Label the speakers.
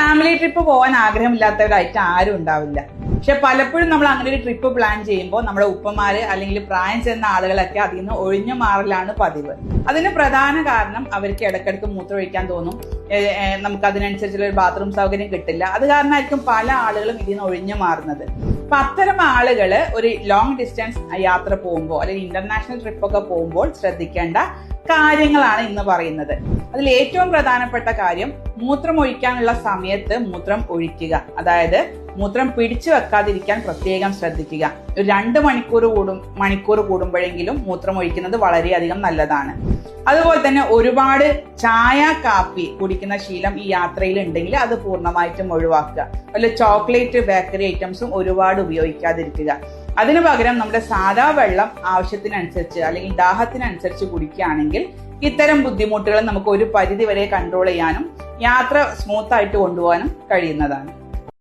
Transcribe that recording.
Speaker 1: Family trip പോകാൻ ആഗ്രഹമില്ലാത്തവരായിട്ട് ആരും ഉണ്ടാവില്ല. പക്ഷെ പലപ്പോഴും നമ്മൾ അങ്ങനെ ഒരു ട്രിപ്പ് പ്ലാൻ ചെയ്യുമ്പോൾ നമ്മുടെ ഉപ്പമാര് അല്ലെങ്കിൽ പ്രായം ചെന്ന ആളുകളൊക്കെ അതിൽ നിന്ന് ഒഴിഞ്ഞു മാറലാണ് പതിവ്. അതിന് പ്രധാന കാരണം അവർക്ക് ഇടയ്ക്കിടയ്ക്ക് മൂത്രമൊഴിക്കാൻ തോന്നും. നമുക്ക് അതിനനുസരിച്ചുള്ള ഒരു ബാത്റൂം സൗകര്യം കിട്ടില്ല. അത് കാരണമായിരിക്കും പല ആളുകളും ഇതിൽ നിന്ന് ഒഴിഞ്ഞു മാറുന്നത്. അപ്പൊ അത്തരം ആളുകൾ ഒരു ലോങ് ഡിസ്റ്റൻസ് യാത്ര പോകുമ്പോൾ അല്ലെങ്കിൽ ഇന്റർനാഷണൽ ട്രിപ്പ് ഒക്കെ പോകുമ്പോൾ ശ്രദ്ധിക്കേണ്ട കാര്യങ്ങളാണ് ഇന്ന് പറയുന്നത്. അതിൽ ഏറ്റവും പ്രധാനപ്പെട്ട കാര്യം മൂത്രം ഒഴിക്കാനുള്ള സമയത്ത് മൂത്രം ഒഴിക്കുക. അതായത് മൂത്രം പിടിച്ചു വെക്കാതിരിക്കാൻ പ്രത്യേകം ശ്രദ്ധിക്കുക. ഒരു രണ്ട് മണിക്കൂർ കൂടും മണിക്കൂർ കൂടുമ്പോഴെങ്കിലും മൂത്രം ഒഴിക്കുന്നത് വളരെയധികം നല്ലതാണ്. അതുപോലെ തന്നെ ഒരുപാട് ചായ കാപ്പി കുടിക്കുന്ന ശീലം ഈ യാത്രയിൽ ഉണ്ടെങ്കിൽ അത് പൂർണമായിട്ടും ഒഴിവാക്കുക. അതുപോലെ ചോക്ലേറ്റ് ബേക്കറി ഐറ്റംസും ഒരുപാട് ഉപയോഗിക്കാതിരിക്കുക. അതിനു പകരം നമ്മുടെ സാധാ വെള്ളം ആവശ്യത്തിനനുസരിച്ച് അല്ലെങ്കിൽ ദാഹത്തിനനുസരിച്ച് കുടിക്കുകയാണെങ്കിൽ ഇത്തരം ബുദ്ധിമുട്ടുകൾ നമുക്ക് ഒരു പരിധി വരെ കൺട്രോൾ ചെയ്യാനും യാത്ര സ്മൂത്തായിട്ട് കൊണ്ടുപോകാനും കഴിയുന്നതാണ്.